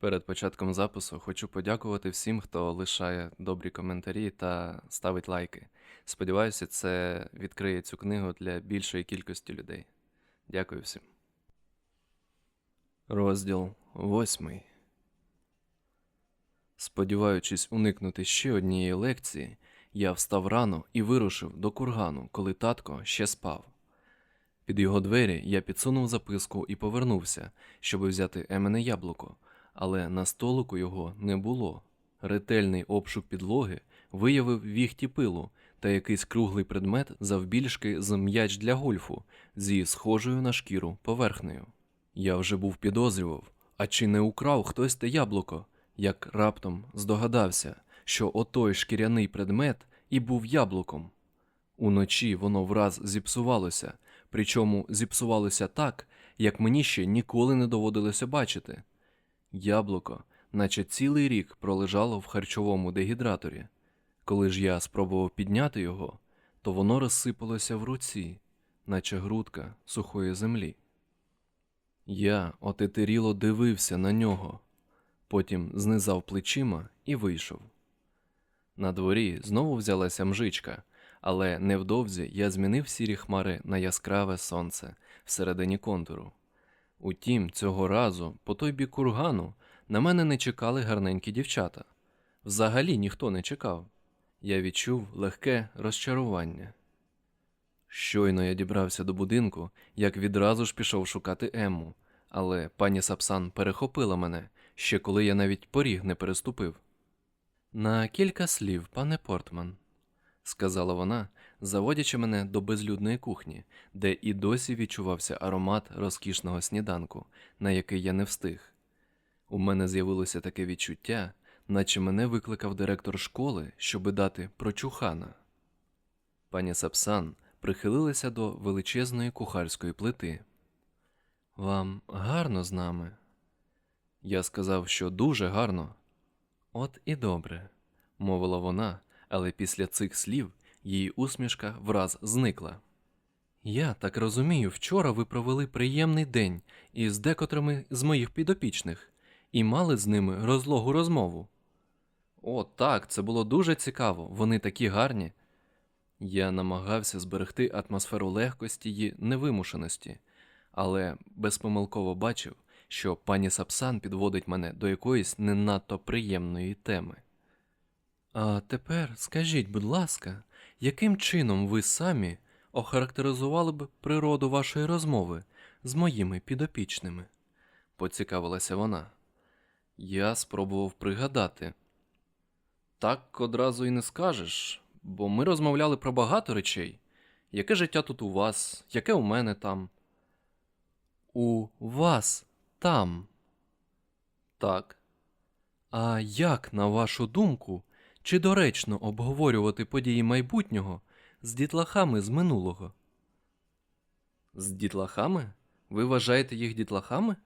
Перед початком запису хочу подякувати всім, хто лишає добрі коментарі та ставить лайки. Сподіваюся, це відкриє цю книгу для більшої кількості людей. Дякую всім. Розділ восьмий. Сподіваючись уникнути ще однієї лекції, я встав рано і вирушив до кургану, коли татко ще спав. Під його двері я підсунув записку і повернувся, щоб взяти емене яблуко, але на столику його не було. Ретельний обшук підлоги виявив віхті пилу та якийсь круглий предмет завбільшки з м'яч для гольфу зі схожою на шкіру поверхнею. Я вже був підозрював, а чи не украв хтось те яблуко, як раптом здогадався, що отой шкіряний предмет і був яблуком. Уночі воно враз зіпсувалося, причому зіпсувалося так, як мені ще ніколи не доводилося бачити. Яблуко, наче цілий рік пролежало в харчовому дегідраторі. Коли ж я спробував підняти його, то воно розсипалося в руці, наче грудка сухої землі. Я отетеріло дивився на нього, потім знизав плечима і вийшов. На дворі знову взялася мжичка, але невдовзі я змінив сірі хмари на яскраве сонце всередині контуру. Утім, цього разу, по той бік кургану, на мене не чекали гарненькі дівчата. Взагалі ніхто не чекав. Я відчув легке розчарування. Щойно я дібрався до будинку, як відразу ж пішов шукати Емму, але пані Сапсан перехопила мене, ще коли я навіть поріг не переступив. На кілька слів, пане Портман, сказала вона, заводячи мене до безлюдної кухні, де і досі відчувався аромат розкішного сніданку, на який я не встиг. У мене з'явилося таке відчуття, наче мене викликав директор школи, щоби дати прочухана. Пані Сапсан прихилилася до величезної кухарської плити. Вам гарно з нами? Я сказав, що дуже гарно. От і добре, мовила вона, але після цих слів її усмішка враз зникла. Я так розумію, вчора ви провели приємний день із декотрими з моїх підопічних і мали з ними розлогу розмову. О, так, це було дуже цікаво, вони такі гарні. Я намагався зберегти атмосферу легкості й невимушеності, але безпомилково бачив, що пані Сапсан підводить мене до якоїсь не надто приємної теми. А тепер скажіть, будь ласка, яким чином ви самі охарактеризували б природу вашої розмови з моїми підопічними? поцікавилася вона. Я спробував пригадати. Так одразу і не скажеш, бо ми розмовляли про багато речей. Яке життя тут у вас, яке у мене там? У вас там. Так. А як, на вашу думку, чи доречно обговорювати події майбутнього з дітлахами з минулого? З дітлахами? Ви вважаєте їх дітлахами?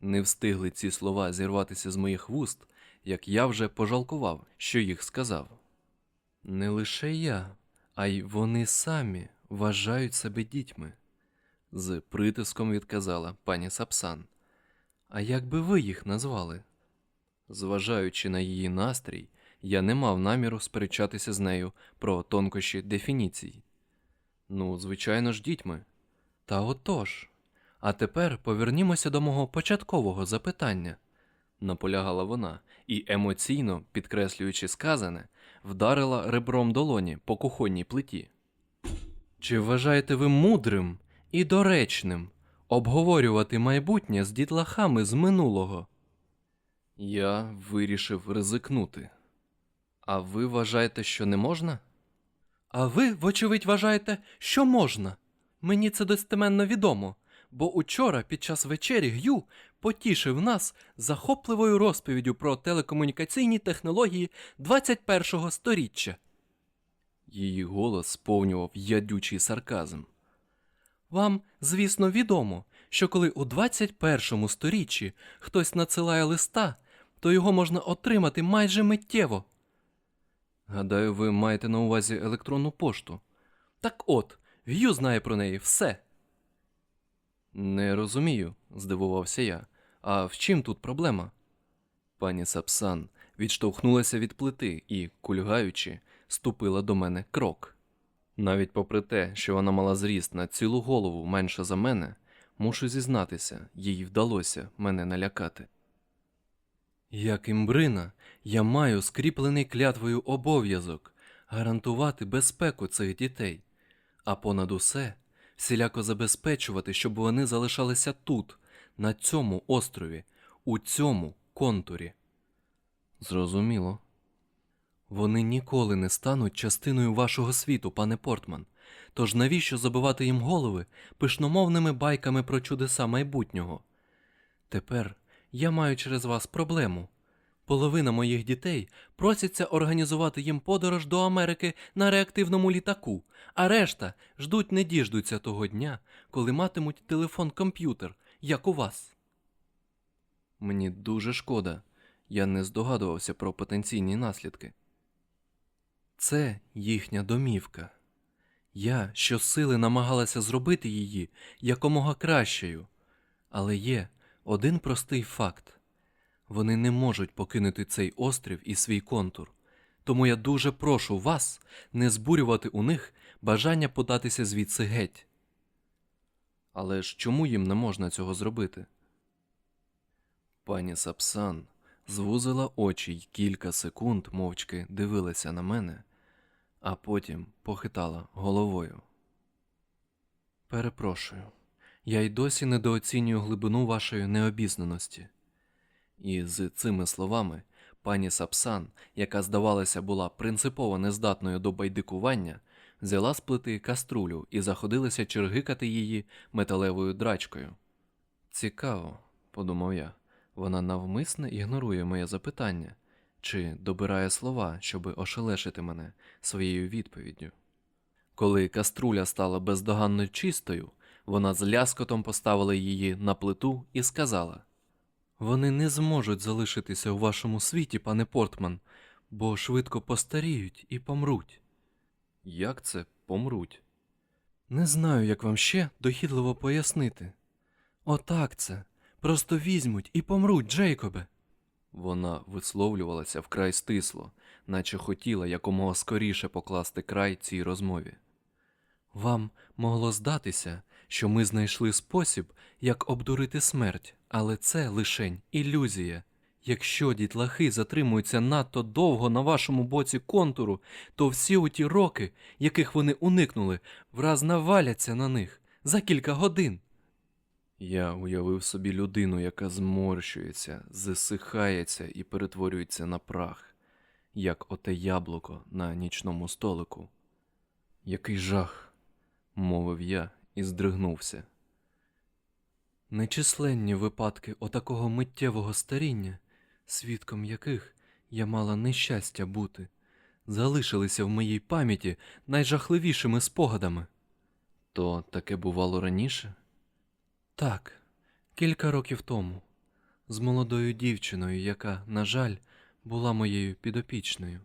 Не встигли ці слова зірватися з моїх вуст, як я вже пожалкував, що їх сказав. Не лише я, а й вони самі вважають себе дітьми, з притиском відказала пані Сапсан. А як би ви їх назвали? Зважаючи на її настрій, я не мав наміру сперечатися з нею про тонкощі дефініцій. Ну, звичайно ж, дітьми. Та отож. А тепер повернімося до мого початкового запитання, наполягала вона і, емоційно, підкреслюючи сказане, вдарила ребром долоні по кухонній плиті. Чи вважаєте ви мудрим і доречним обговорювати майбутнє з дітлахами з минулого? Я вирішив ризикнути. А ви вважаєте, що не можна? А ви, вочевидь, вважаєте, що можна. Мені це достеменно відомо, бо учора під час вечері Г'ю потішив нас захопливою розповіддю про телекомунікаційні технології 21-го сторіччя. Її голос сповнював ядючий сарказм. Вам, звісно, відомо, що коли у 21 сторіччі хтось надсилає листа, то його можна отримати майже миттєво. Гадаю, ви маєте на увазі електронну пошту. Так от, Г'ю знає про неї все. Не розумію, здивувався я. А в чим тут проблема? Пані Сапсан відштовхнулася від плити і, кульгаючи, ступила до мене крок. Навіть попри те, що вона мала зріст на цілу голову менше за мене, мушу зізнатися, їй вдалося мене налякати. Як імбрина, я маю скріплений клятвою обов'язок гарантувати безпеку цих дітей, а понад усе всіляко забезпечувати, щоб вони залишалися тут, на цьому острові, у цьому контурі. Зрозуміло. Вони ніколи не стануть частиною вашого світу, пане Портман. Тож навіщо забивати їм голови пишномовними байками про чудеса майбутнього? Тепер я маю через вас проблему. Половина моїх дітей просяться організувати їм подорож до Америки на реактивному літаку, а решта ждуть не діждуться того дня, коли матимуть телефон-комп'ютер, як у вас. Мені дуже шкода. Я не здогадувався про потенційні наслідки. Це їхня домівка. Я щосили намагалася зробити її якомога кращою, але є один простий факт вони не можуть покинути цей острів і свій контур. Тому я дуже прошу вас не збурювати у них бажання податися звідси геть. Але ж чому їм не можна цього зробити? Пані Сапсан звузила очі й кілька секунд мовчки дивилася на мене, а потім похитала головою. Перепрошую, я й досі недооцінюю глибину вашої необізнаності. І з цими словами пані Сапсан, яка, здавалося, була принципово нездатною до байдикування, взяла з плити каструлю і заходилася чергикати її металевою драчкою. Цікаво, подумав я, вона навмисне ігнорує моє запитання чи добирає слова, щоби ошелешити мене своєю відповіддю. Коли каструля стала бездоганно чистою, вона з ляскотом поставила її на плиту і сказала: Вони не зможуть залишитися у вашому світі, пане Портман, бо швидко постаріють і помруть. Як це помруть? Не знаю, як вам ще дохідливо пояснити. Отак це. Просто візьмуть і помруть, Джейкобе. Вона висловлювалася вкрай стисло, наче хотіла якомога скоріше покласти край цій розмові. Вам могло здатися, що ми знайшли спосіб, як обдурити смерть, але це лишень ілюзія. Якщо дітлахи затримуються надто довго на вашому боці контуру, то всі оті роки, яких вони уникнули, враз наваляться на них за кілька годин. Я уявив собі людину, яка зморщується, засихається і перетворюється на прах, як оте яблуко на нічному столику. Який жах, мовив я і здригнувся. Нечисленні випадки отакого миттєвого старіння, свідком яких я мала нещастя бути, залишилися в моїй пам'яті найжахливішими спогадами. То таке бувало раніше? Так, кілька років тому, з молодою дівчиною, яка, на жаль, була моєю підопічною.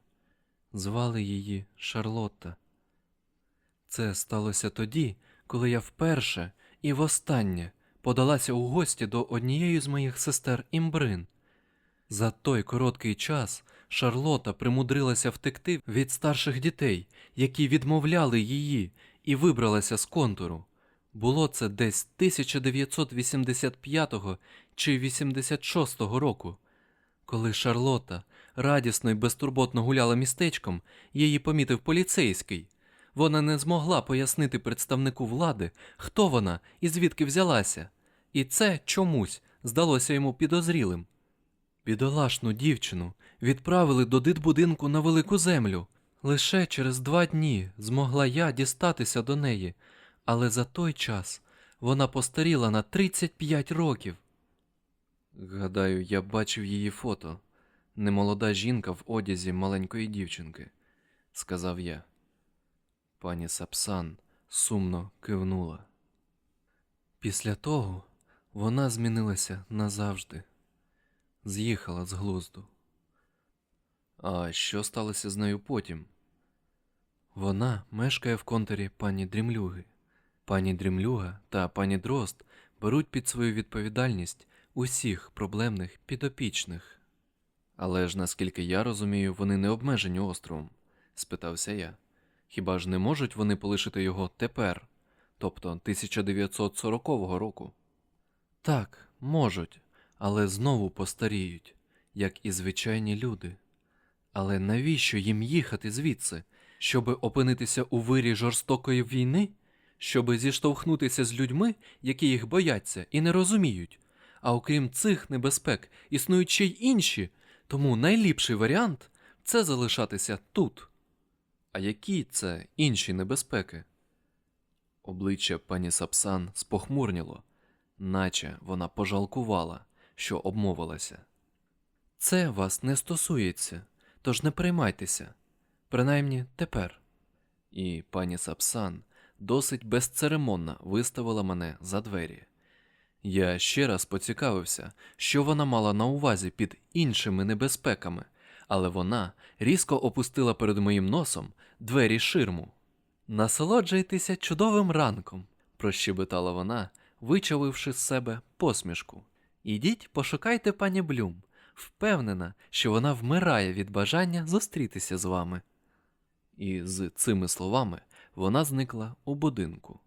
Звали її Шарлотта. Це сталося тоді, коли я вперше і востаннє подалася у гості до однієї з моїх сестер Імбрин. За той короткий час Шарлота примудрилася втекти від старших дітей, які відмовляли її, і вибралася з контуру. Було це десь 1985 чи 86 року. Коли Шарлота радісно й безтурботно гуляла містечком, її помітив поліцейський. Вона не змогла пояснити представнику влади, хто вона і звідки взялася, і це чомусь здалося йому підозрілим. Бідолашну дівчину відправили до дитбудинку на велику землю. Лише через два дні змогла я дістатися до неї, але за той час вона постаріла на 35 років. Гадаю, я бачив її фото. Немолода жінка в одязі маленької дівчинки, сказав я. Пані Сапсан сумно кивнула. Після того вона змінилася назавжди, з'їхала з глузду. А що сталося з нею потім? Вона мешкає в контурі пані Дрімлюги. Пані Дрімлюга та пані Дрозд беруть під свою відповідальність усіх проблемних підопічних. Але ж наскільки я розумію, вони не обмежені островом, спитався я. Хіба ж не можуть вони полишити його тепер, тобто 1940 року? Так, можуть, але знову постаріють, як і звичайні люди. Але навіщо їм їхати звідси? Щоби опинитися у вирі жорстокої війни? Щоби зіштовхнутися з людьми, які їх бояться і не розуміють. А окрім цих небезпек, існують ще й інші, тому найліпший варіант це залишатися тут. А які це інші небезпеки? Обличчя пані Сапсан спохмурніло, наче вона пожалкувала, що обмовилася. Це вас не стосується, тож не переймайтеся, принаймні тепер. І пані Сапсан досить безцеремонно виставила мене за двері. Я ще раз поцікавився, що вона мала на увазі під іншими небезпеками, але вона різко опустила перед моїм носом двері ширму. Насолоджуйтеся чудовим ранком, прощебетала вона, вичавивши з себе посмішку. Ідіть, пошукайте пані Блюм. Впевнена, що вона вмирає від бажання зустрітися з вами. І з цими словами вона зникла у будинку.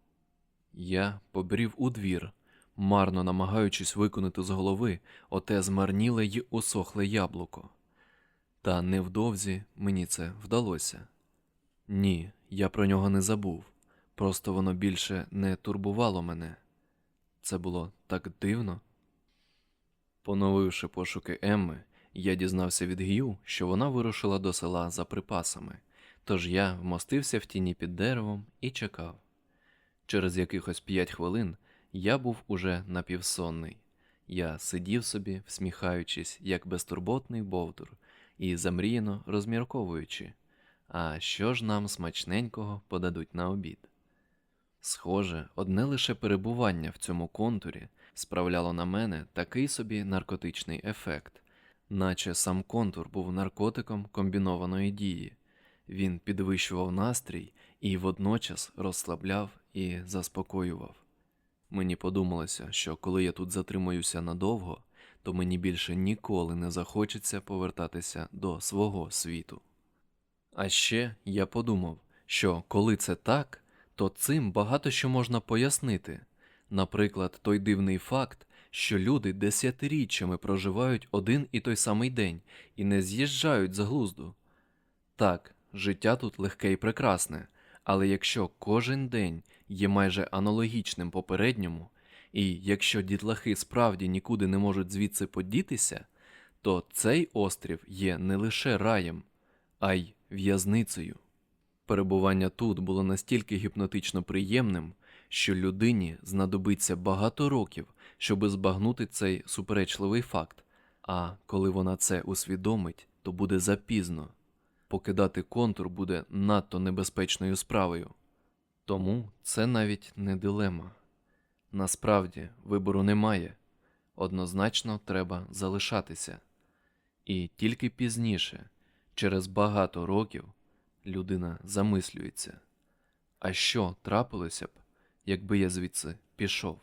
Я побрів у двір, марно намагаючись виконати з голови оте змарніле й усохле яблуко. Та невдовзі мені це вдалося. Ні, я про нього не забув, просто воно більше не турбувало мене. Це було так дивно. Поновивши пошуки Емми, я дізнався від Г'ю, що вона вирушила до села за припасами, тож я вмостився в тіні під деревом і чекав. Через якихось п'ять хвилин я був уже напівсонний. Я сидів собі, всміхаючись, як безтурботний бовдур, і замріяно розмірковуючи, а що ж нам смачненького подадуть на обід. Схоже, одне лише перебування в цьому контурі справляло на мене такий собі наркотичний ефект, наче сам контур був наркотиком комбінованої дії. Він підвищував настрій і водночас розслабляв і заспокоював. Мені подумалося, що коли я тут затримуюся надовго, то мені більше ніколи не захочеться повертатися до свого світу. А ще я подумав, що коли це так, то цим багато що можна пояснити. Наприклад, той дивний факт, що люди десятиріччями проживають один і той самий день і не з'їжджають з глузду. Так, життя тут легке і прекрасне, але якщо кожен день є майже аналогічним попередньому, і якщо дітлахи справді нікуди не можуть звідси подітися, то цей острів є не лише раєм, а й в'язницею. Перебування тут було настільки гіпнотично приємним, що людині знадобиться багато років, щоби збагнути цей суперечливий факт, а коли вона це усвідомить, то буде запізно. Покидати контур буде надто небезпечною справою. Тому це навіть не дилема. Насправді вибору немає, однозначно треба залишатися. І тільки пізніше, через багато років, людина замислюється, а що трапилося б, якби я звідси пішов?